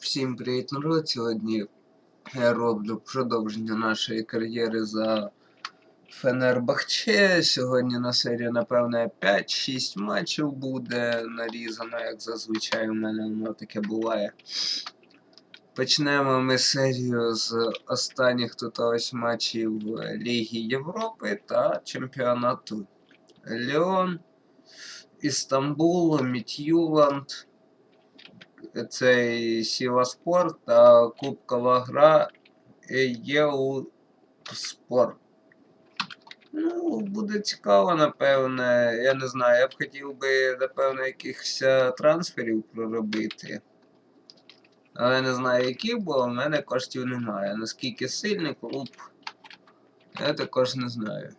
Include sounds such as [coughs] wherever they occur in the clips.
Всім привіт, народ! Сьогодні я роблю продовження нашої кар'єри за Фенербахче. Сьогодні на серії, напевне, 5-6 матчів буде нарізано, як зазвичай у мене воно таке буває. Почнемо ми серію з останніх тут ось матчів Ліги Європи та чемпіонату Леон, Істамбул, Міт'юланд цей Сіваспорт та Кубкова гра ЄУ Спорт. Ну, буде цікаво, напевне. Я не знаю, я б хотів би, напевно, якихось трансферів проробити. Але не знаю, яких, бо в мене коштів немає. Наскільки сильний клуб, я також не знаю.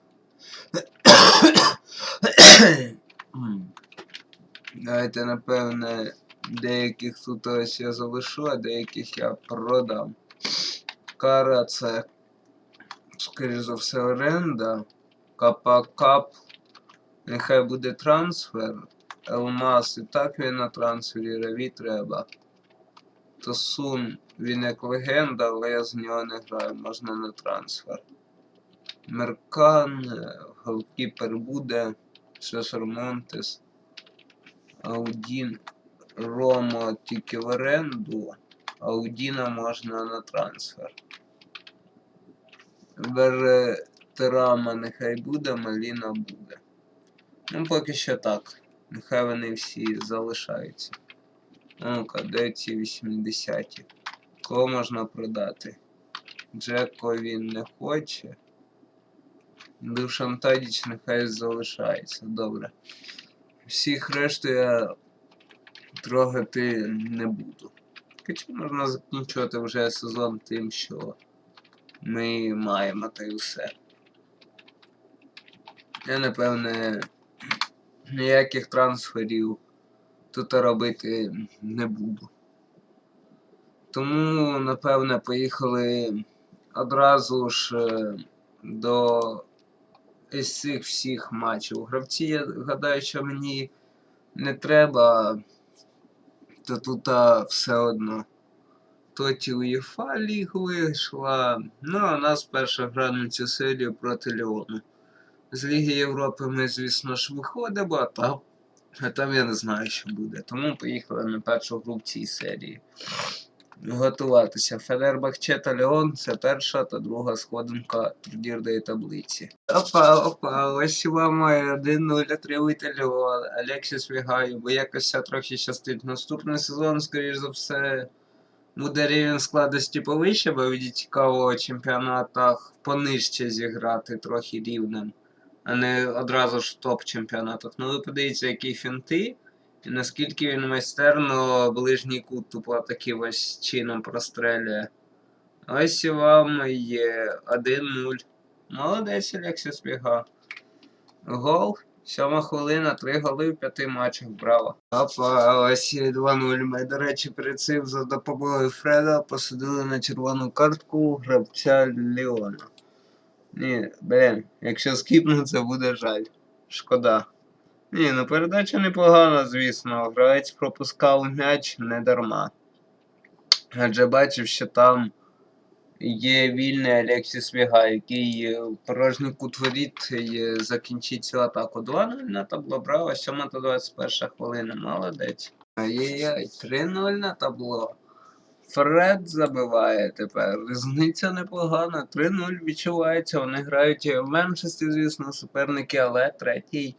Давайте, напевне, деяких тут ось я залишу, а деяких я продам. Кара це, скоріш за все, оренда. Капа кап. Нехай буде трансфер. Елмас і так він на трансфері, реві треба. Тосун, він як легенда, але я з нього не граю, можна на трансфер. Меркан, голкіпер буде, Сесар Монтес, Аудін, Ромо тільки в оренду, Аудіна можна на трансфер. Вертерама нехай буде, Маліна буде. Ну, поки що так. Нехай вони всі залишаються. Ну-ка, де ці 80-ті? Кого можна продати? Джеко він не хоче. Душан Тадіч нехай залишається. Добре. Всіх решту я трогати не буду. Хоча можна закінчувати вже сезон тим, що ми маємо та й усе. Я напевне ніяких трансферів тут робити не буду. Тому, напевне, поїхали одразу ж е, до із цих всіх матчів. Гравці, я гадаю, що мені не треба, то тут а, все одно. Тоті УЄФА ліг вийшла. Ну, а у нас перша гра на цю серію проти Ліону. З Ліги Європи ми, звісно ж, виходимо, а там, а там я не знаю, що буде. Тому поїхали на першу гру в цій серії. Готуватися. Фенербахче та Леон це перша та друга сходинка турнірної таблиці. Опа, опа, ось вам 1-0 отримуйте Леон. Алексіс Вігаю, бо якось трохи щастить. Наступний сезон, скоріш за все, буде рівень складності повище, бо від цікавого чемпіонатах понижче зіграти трохи рівнем, а не одразу ж в топ-чемпіонатах. Ну ви подивіться, які фінти. Наскільки він майстерно ближній кут тупо таким ось чином прострелює. Ось вам є 1-0. Молодець Алексіс Віга. Гол. Сьома хвилина, три голи в п'яти матчах. Браво. Опа, ось і 2-0. Ми, до речі, перед цим за допомогою Фреда посадили на червону картку гравця Леона. Ні, блін, якщо скіпну, це буде жаль. Шкода. Ні, ну передача непогана, звісно. Гравець пропускав м'яч не дарма. Адже бачив, що там є вільний Алексіс Віга, який е, в порожній кут воріт е, закінчить цю атаку. 2-0 на табло браво, 7 та 21 хвилина. Молодець. Ай-яй-яй, 3-0 на табло. Фред забиває тепер. Різниця непогана. 3-0 відчувається. Вони грають в меншості, звісно, суперники, але третій.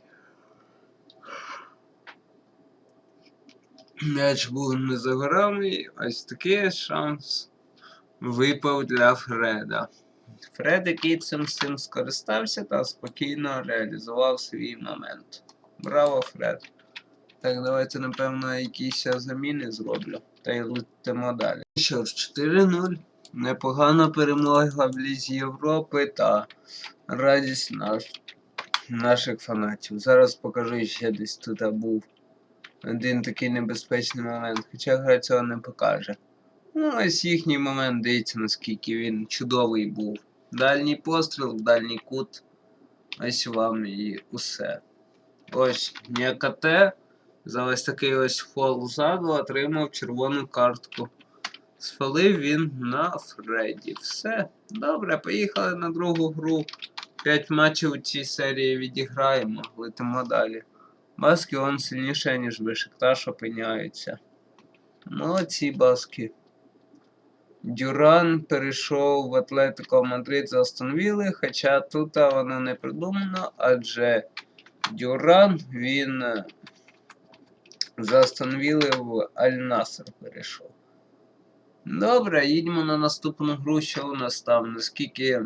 М'яч був не за горами, ось такий шанс випав для Фреда. Фред, який цим цим скористався та спокійно реалізував свій момент. Браво, Фред. Так, давайте, напевно, якісь заміни зроблю. Та й летимо далі. Що ж, 4-0. Непогана перемога в Лізі Європи та радість наш, наших фанатів. Зараз покажу ще десь тут був один такий небезпечний момент, хоча гра цього не покаже. Ну, ось їхній момент, дивіться, наскільки він чудовий був. Дальній постріл, дальній кут. Ось вам і усе. Ось Нєкате за ось такий ось фол ззаду отримав червону картку. Сфалив він на Фредді. Все. Добре, поїхали на другу гру. П'ять матчів у цій серії відіграємо, летимо далі. Баски он сильніше, ніж Бешикташ опиняється. Молодці баски. Дюран перейшов в Атлетико Мадрид з Астон Вілли, хоча тут воно не придумано, адже Дюран він е, з Вілли в Аль-Наср перейшов. Добре, їдемо на наступну гру, що у нас там. Наскільки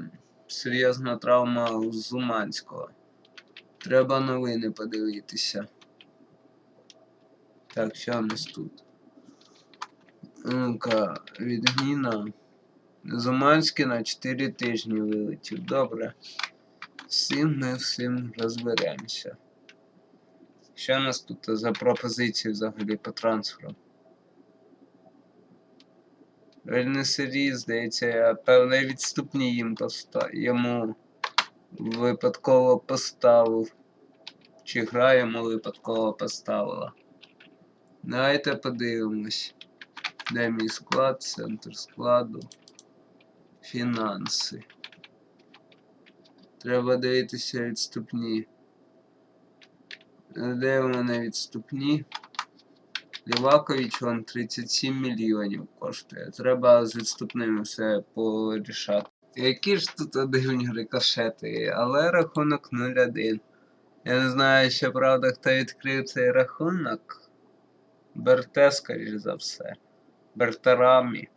серйозна травма у Зуманського. Треба новини подивитися. Так, що у нас тут? Ну-ка, відміна. Зуманський на 4 тижні вилетів. Добре. З цим ми всім розберемося. Що у нас тут за пропозиції взагалі по трансферу? Вельнесері, здається, я певне відступні їм поста... йому випадково поставив. Чи гра йому випадково поставила. Давайте подивимось. Де мій склад, центр складу. Фінанси. Треба дивитися відступні. Де у мене відступні? Лівакович он 37 мільйонів коштує. Треба з відступними все порішати. Які ж тут дивні рикошети, але рахунок 0-1. Я не знаю, що правда, хто відкрив цей рахунок. Берте, скоріш за все. Бертерамі.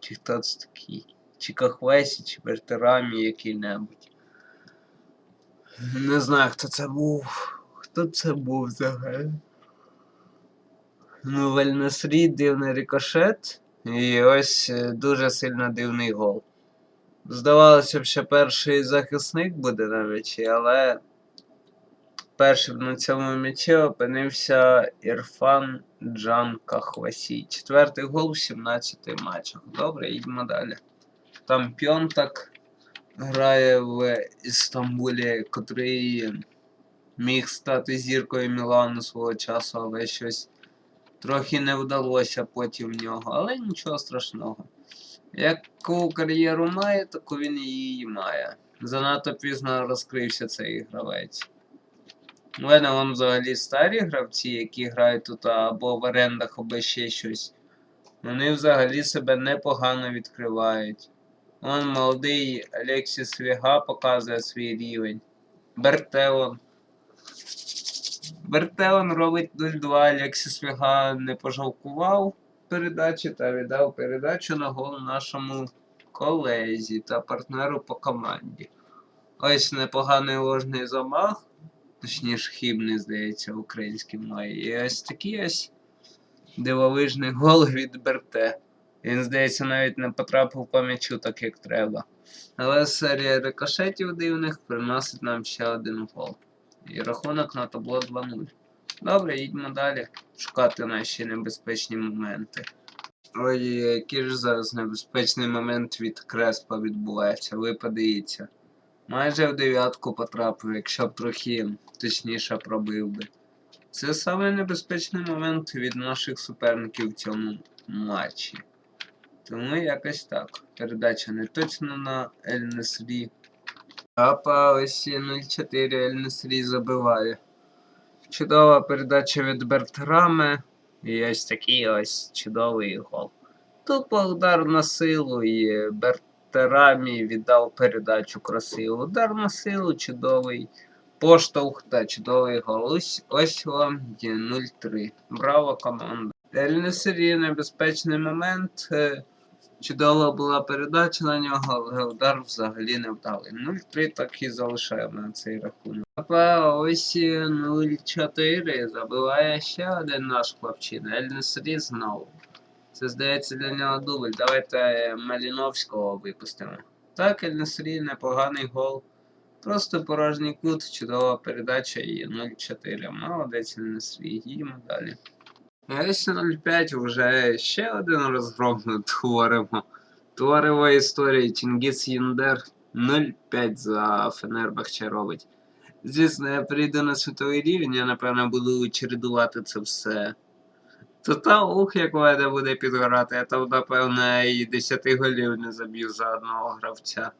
Чи хто це такий? Чи Кахвесі, чи Бертерамі який-небудь. Не знаю, хто це був. Хто це був взагалі? Ну, в Ель-Насрі дивний рикошет. І ось е, дуже сильно дивний гол. Здавалося б, що перший захисник буде на м'ячі, але першим на цьому м'ячі опинився Ірфан Джан Кахвасі. Четвертий гол в 17 матчах. Добре, їдемо далі. Там Пьонтак грає в Істамбулі, котрий міг стати зіркою Мілану свого часу, але щось трохи не вдалося потім в нього, але нічого страшного. Яку кар'єру має, таку він її має. Занадто пізно розкрився цей гравець. У мене вон взагалі старі гравці, які грають тут або в орендах, або ще щось. Вони взагалі себе непогано відкривають. Вон молодий Алексіс Віга показує свій рівень. Бертеон. Бертеон робить 0-2, Алексіс Віга не пожалкував передачі та віддав передачу на гол нашому колезі та партнеру по команді. Ось непоганий ложний замах, точніше хібний, здається, український має. І ось такий ось дивовижний гол від Берте. Він, здається, навіть не потрапив по м'ячу так, як треба. Але серія рикошетів дивних приносить нам ще один гол. І рахунок на табло 2-0. Добре, їдемо далі. Шукати наші небезпечні моменти. Ой, який ж зараз небезпечний момент від Креспа відбувається, ви подивіться. Майже в дев'ятку потрапив, якщо б трохи точніше пробив би. Це саме небезпечний момент від наших суперників в цьому матчі. Тому якось так. Передача не точно на Ель. Апа ось і 0-4 Ель забиває. Чудова передача від Бертраме. І ось такий ось чудовий гол. Тупо удар на силу і Бертерамі віддав передачу красиву. Удар на силу, чудовий поштовх та чудовий гол. Ось, ось вам є 0-3. Браво, команда. Ель-Несері небезпечний момент. Чудова була передача на нього, але удар взагалі не вдалий. 0-3 так і залишаємо на цей рахунок. Апа ось 0-4 забиває ще один наш хлопчина. Ель-Несері знову. Це здається для нього дубль. Давайте Маліновського випустимо. Так, Ель-Несері непоганий гол. Просто порожній кут, чудова передача і 0-4. Молодець Ель-Несері. Їдемо далі. Ось 05 вже ще один розгром ми творимо. Творимо історії Чингіс Юндер 0-5 за Фенербахче робить. Звісно, я прийду на світовий рівень, я напевно буду чередувати це все. То та ух, як мене буде підгорати, я там, напевно, і 10 голів не заб'ю за одного гравця.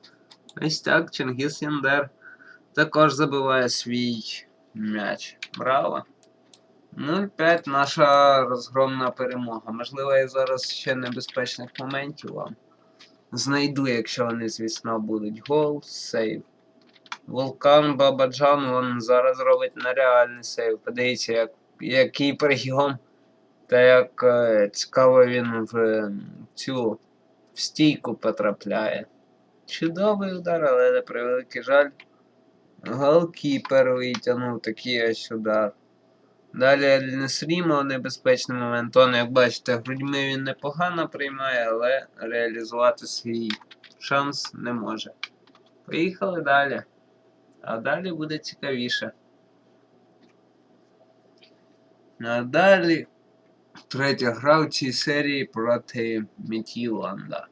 Ось так, Чингіс Яндер також забиває свій м'яч. Браво! 0-5 наша розгромна перемога. Можливо, я зараз ще небезпечних моментів вам знайду, якщо вони, звісно, будуть. Гол, сейв. Вулкан Бабаджан він зараз робить нереальний сейв. Подивіться, як, який прийом. Та як е, цікаво він в е, цю в стійку потрапляє. Чудовий удар, але на превеликий жаль. Голкіпер витягнув такий ось удар. Далі мав небезпечний момент. Он, як бачите, грудьми він непогано приймає, але реалізувати свій шанс не може. Поїхали далі. А далі буде цікавіше. А далі третя гра в цій серії проти Мітіланда.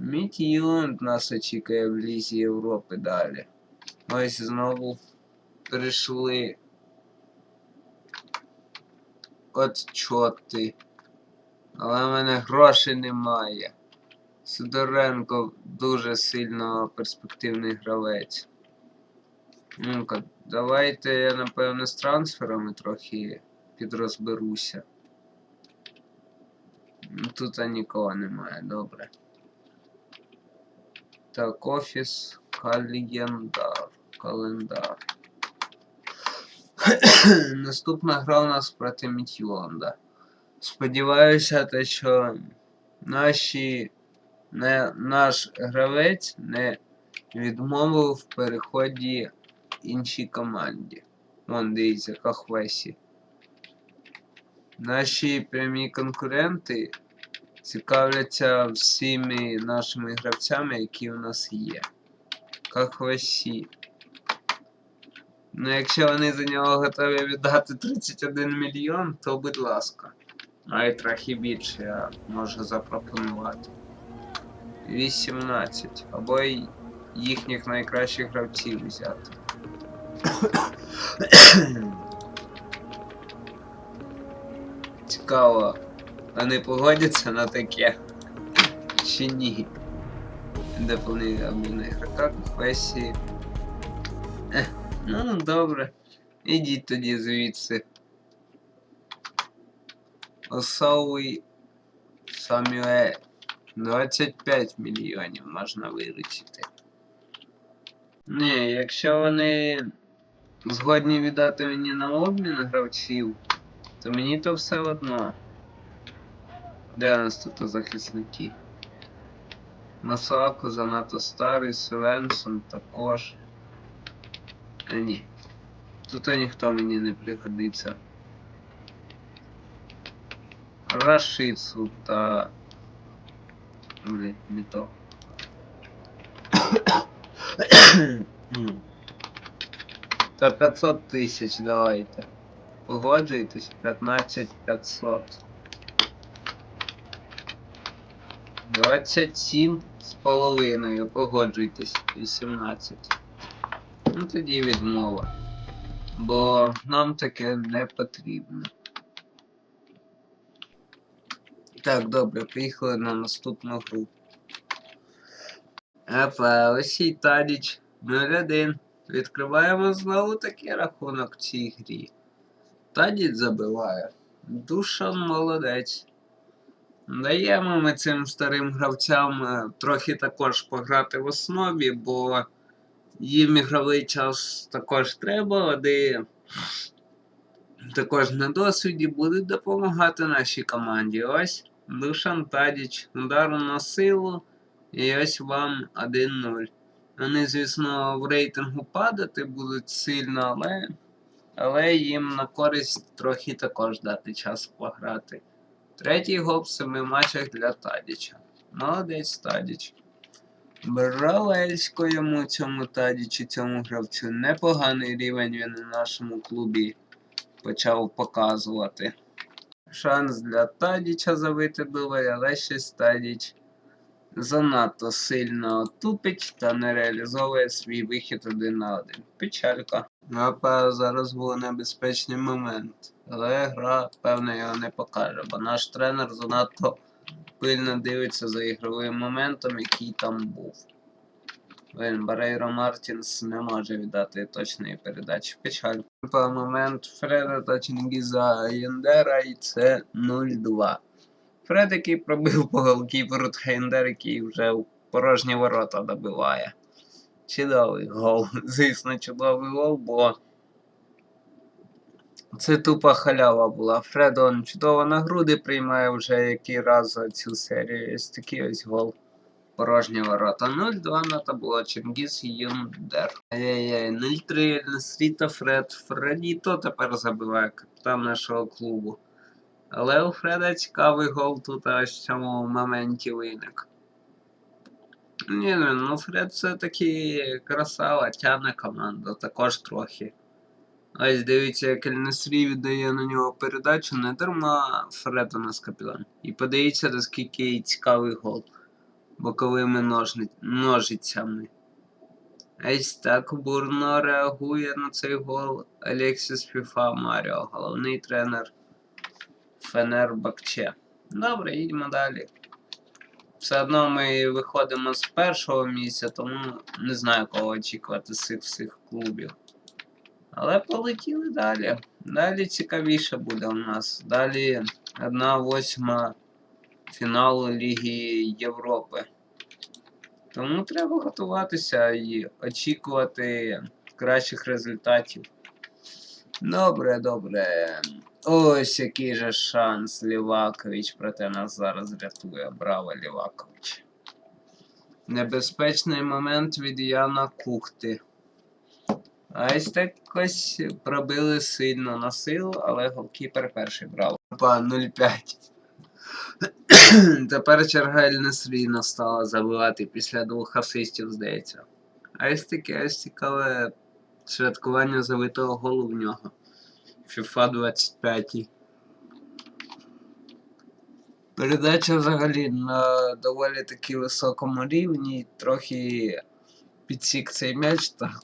Мітіланд нас очікує в Лізі Європи далі. Ось знову прийшли от чоти. Але в мене грошей немає. Сидоренко дуже сильно перспективний гравець. Ну-ка, давайте я напевно з трансферами трохи підрозберуся. Ну, Тут нікого немає, добре. Так, офіс, календар. Календар. [coughs] Наступна гра у нас проти Мітьюланда. Сподіваюся, те, що наші, не, наш гравець не відмовив в переході іншій команді. Вон, дивіться, Кахвесі. Наші прямі конкуренти цікавляться всіми нашими гравцями, які у нас є. Кахвесі. Ну, якщо вони за нього готові віддати 31 мільйон, то будь ласка. А й трохи більше я можу запропонувати. 18. Або їхніх найкращих гравців взяти. Цікаво, вони погодяться на таке? Чи ні? Доповнення обміни ігрока, Фесі. Ех, ну добре. Ідіть тоді звідси. Осовий Самюель. 25 мільйонів можна виручити. Ні, якщо вони згодні віддати мені на обмін гравців, то мені то все одно. Де нас тут захисники? Масаку занадто старий, Свенсон також. А ні. Тут ніхто мені не пригодиться. Рашицу та. Блін, не то. Та 500 тисяч давайте. Погоджуйтесь, 15 500. 27 з половиною, погоджуйтесь, 18. Ну тоді відмова. Бо нам таке не потрібно. Так, добре, поїхали на наступну гру. Епа, ось і Тадіч 0-1. Відкриваємо знову такий рахунок в цій грі. Тадіч забиває. Душан молодець. Даємо ми цим старим гравцям е, трохи також пограти в основі, бо їм ігровий час також треба, вони також на досвіді будуть допомагати нашій команді. Ось Душан Тадіч, удар на силу, і ось вам 1-0. Вони, звісно, в рейтингу падати будуть сильно, але, але їм на користь трохи також дати час пограти. Третій гол в семи матчах для Тадіча. Молодець Тадіч. Бравельсько йому цьому Тадічу, цьому гравцю. Непоганий рівень він у нашому клубі почав показувати. Шанс для Тадіча забити дубль, але щось Тадіч занадто сильно тупить та не реалізовує свій вихід один на один. Печалька. Апа зараз був небезпечний момент. Але гра, певно, його не покаже, бо наш тренер занадто пильно дивиться за ігровим моментом, який там був. Він Барейро Мартінс не може віддати точної передачі. Печаль. Момент Фреда та Чингіза Єндера і це 0-2. Фред, який пробив по голкіперу та Єндер, який вже у порожні ворота добиває. Чудовий гол. Звісно, чудовий гол, бо це тупа халява була. Фред он чудово на груди приймає вже який раз цю серію. Ось такий ось гол. Порожні ворота. 0-2 на табло. Чингіз Юндер. Ай-яй-яй, 0-3 Несріта Фред. Фредіто тепер забиває капітан нашого клубу. Але у Фреда цікавий гол тут ось в цьому моменті виник. Ні, ну, ну Фред все-таки красава, тягне команду, також трохи. Ось дивіться, як Ельнесрі віддає на нього передачу, не дарма Фред у нас капітан. І подивіться, наскільки цікавий гол боковими ножицями. Ось так бурно реагує на цей гол Алексіс Фіфа Маріо, головний тренер Фенербакче. Добре, їдемо далі. Все одно ми виходимо з першого місця, тому не знаю, кого очікувати з цих всіх клубів. Але полетіли далі. Далі цікавіше буде у нас. Далі 1-8 фіналу Ліги Європи. Тому треба готуватися і очікувати кращих результатів. Добре, добре. Ось який же шанс Лівакович, проте нас зараз рятує. Браво, Лівакович. Небезпечний момент від Яна Кухти. А так ось пробили сильно на силу, але голкіпер перший брав. Па 0-5. Тепер черга Ельнесрі настала забивати після двох асистів, здається. А ось таке цікаве святкування забитого голу в нього. FIFA 25. Передача взагалі на доволі таки високому рівні, трохи підсік цей м'яч та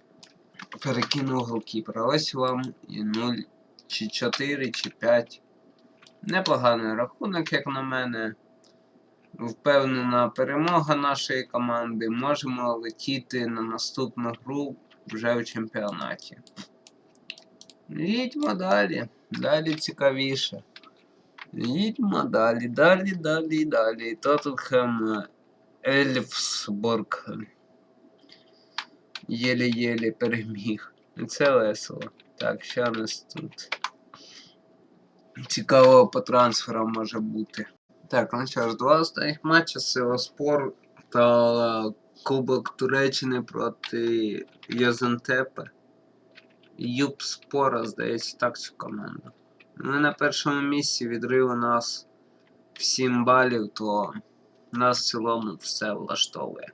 перекинув голкіпера. Ось вам і 0, чи 4, чи 5. Непоганий рахунок, як на мене. Впевнена перемога нашої команди. Можемо летіти на наступну гру вже в чемпіонаті. Їдьмо далі. Далі цікавіше. Їдьмо далі, далі, далі, далі. Тоттенхем Ельфсбург. Єлі-єлі переміг. Це весело. Так, що у нас тут? Цікаво по трансферам може бути. Так, ну що ж, два останніх матчі Севаспор та Кубок Туреччини проти Йозентепе. Юбспора, здається, так цю команду. Ми на першому місці відрив у нас в 7 балів, то нас в цілому все влаштовує.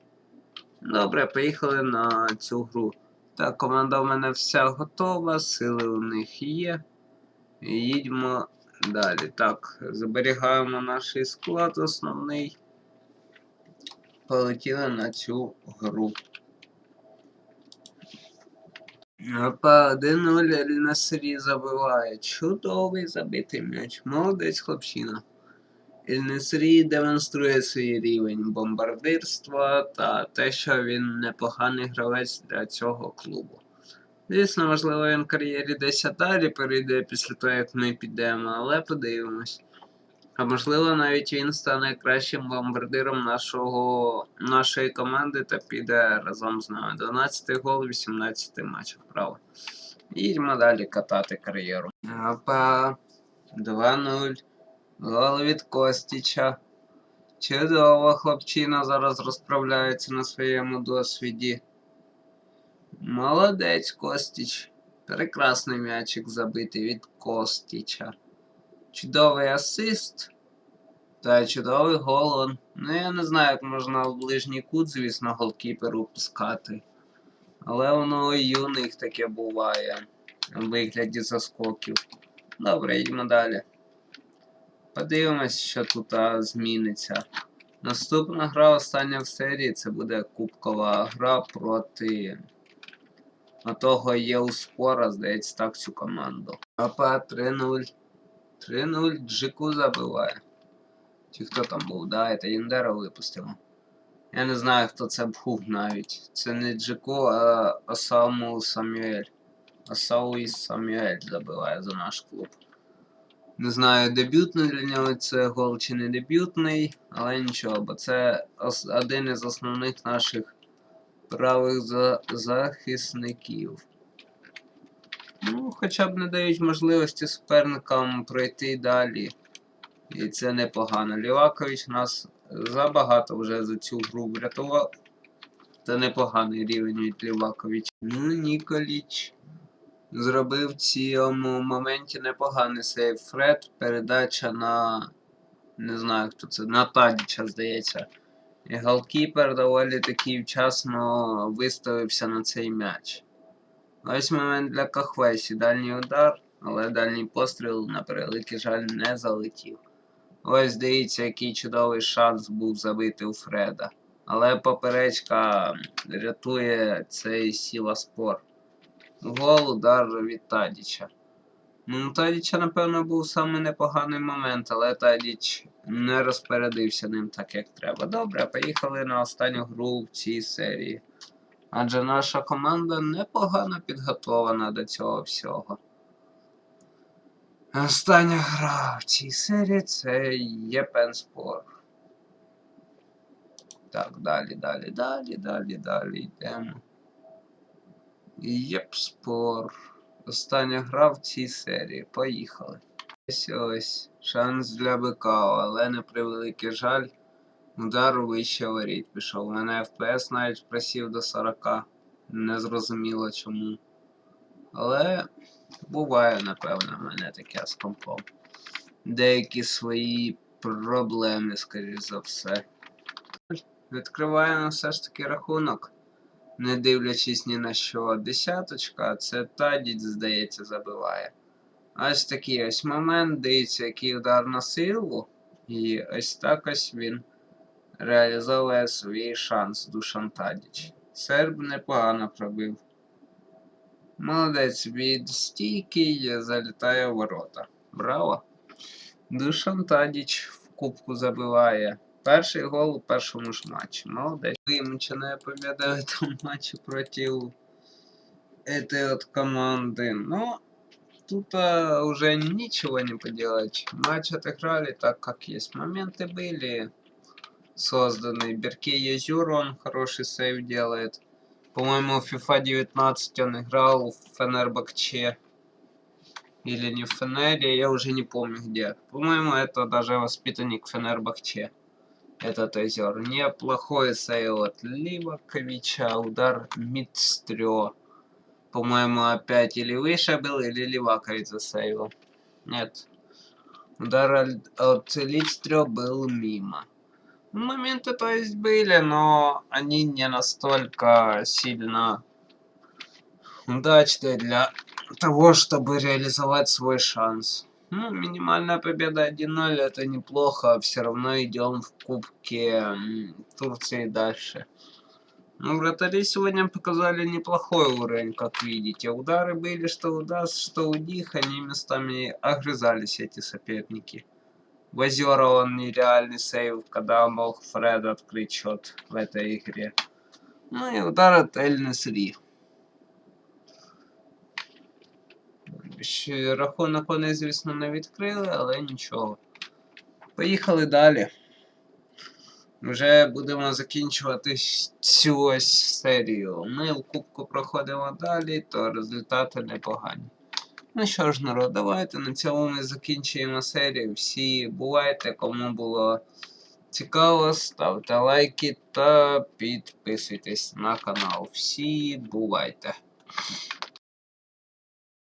Добре, поїхали на цю гру. Так, команда в мене вся готова, сили у них є. Їдьмо далі. Так, зберігаємо наш склад основний. Полетіли на цю гру. Опа, 1-0 Ель-Насрі забиває. Чудовий забитий м'яч. Молодець хлопчина. Ель-Насрі демонструє свій рівень бомбардирства та те, що він непоганий гравець для цього клубу. Звісно, можливо, він в кар'єрі десь далі перейде після того, як ми підемо, але подивимось. А можливо, навіть він стане кращим бомбардиром нашого, нашої команди та піде разом з нами. 12 гол, 18 матчів, право. Їдьмо далі катати кар'єру. Опа. 2-0. Гол від Костіча. Чудово, хлопчина зараз розправляється на своєму досвіді. Молодець Костіч. Прекрасний м'ячик забитий від Костіча. Чудовий асист. Та чудовий гол. Ну, я не знаю, як можна в ближній кут, звісно, голкіперу пускати. Але воно і у них таке буває. У вигляді заскоків. Добре, йдемо далі. Подивимось, що тут зміниться. Наступна гра остання в серії це буде кубкова гра проти А того є здається, так цю команду. Апа 3-0. 3-0 Джику забиває. Чи хто там був? Да, це Індера випустило. Я не знаю, хто це був навіть. Це не Джику, а Осаму Самюель. Осауі Самюель забиває за наш клуб. Не знаю, дебютний для нього це гол чи не дебютний, але нічого, бо це один із основних наших правих за захисників. Ну, хоча б не дають можливості суперникам пройти далі. І це непогано. Лівакович нас забагато вже за цю гру врятував. Це непоганий рівень від Ліваковича. Ну, Ніколіч зробив в цьому моменті непоганий сейв. Фред, передача на. Не знаю хто це, на Тадіча, здається. І голкіпер доволі таки вчасно виставився на цей м'яч. Ось момент для Кахвесі. Дальній удар, але дальній постріл, на превеликий жаль, не залетів. Ось дивіться, який чудовий шанс був забити у Фреда. Але поперечка рятує цей сіла спор. Гол удар від Тадіча. Ну, Тадіча, напевно, був саме непоганий момент, але Тадіч не розпорядився ним так, як треба. Добре, поїхали на останню гру в цій серії. Адже наша команда непогано підготована до цього всього. Остання гра в цій серії це Єпенспор. Так, далі, далі, далі, далі, далі йдемо. Єпспор. Остання гра в цій серії. Поїхали. Ось ось. Шанс для бика, але на превеликий жаль. Удар вище воріт пішов. У мене FPS навіть просів до 40. Незрозуміло чому. Але буває, напевно, в мене таке з компом. Деякі свої проблеми, скоріш за все. Відкриваємо все ж таки рахунок. Не дивлячись ні на що. Десяточка, це Тадіць, здається, забиває. Ось такий ось момент, дивіться, який удар на силу. І ось так ось він реалізовує свій шанс Душан Тадіч. Серб непогано пробив. Молодець від стійки залітає в ворота. Браво! Душан Тадіч в кубку забиває. Перший гол у першому ж матчі. Молодець. Вимучена победа в этом матче против этой вот команды. Но тут а, уже ничего не поделать. Матч отыграли так, как есть. Моменты были созданы. Берке Езюр, он хороший сейв делает. По-моему, в FIFA 19 он играл в Фенербахче. Или не в Фенере, я уже не помню где. По-моему, это даже воспитанник Фенербахче. Этот озер. Неплохой сейв от Ливаковича. Удар Мидстрё. По-моему, опять или выше был, или Ливакович засейвил. Нет. Удар от Лидстрё был мимо. Моменты, то есть, были, но они не настолько сильно удачные для того, чтобы реализовать свой шанс. Ну, минимальная победа 1-0 это неплохо, все равно идем в Кубке Турции дальше. Ну, вратари сегодня показали неплохой уровень, как видите. Удары были что у нас, что у них, они местами огрызались, эти соперники. В Озера он нереальный сейв, когда мог Фред открыть счет в этой игре. Ну и удар от Эль Несри. Рахунок вони, звісно, не відкрили, але нічого. Поїхали далі. Вже будемо закінчувати цю ось серію. Ми в кубку проходимо далі, то результати непогані. Ну що ж, народ, давайте на цьому ми закінчуємо серію. Всі бувайте, кому було цікаво, ставте лайки та підписуйтесь на канал. Всі бувайте.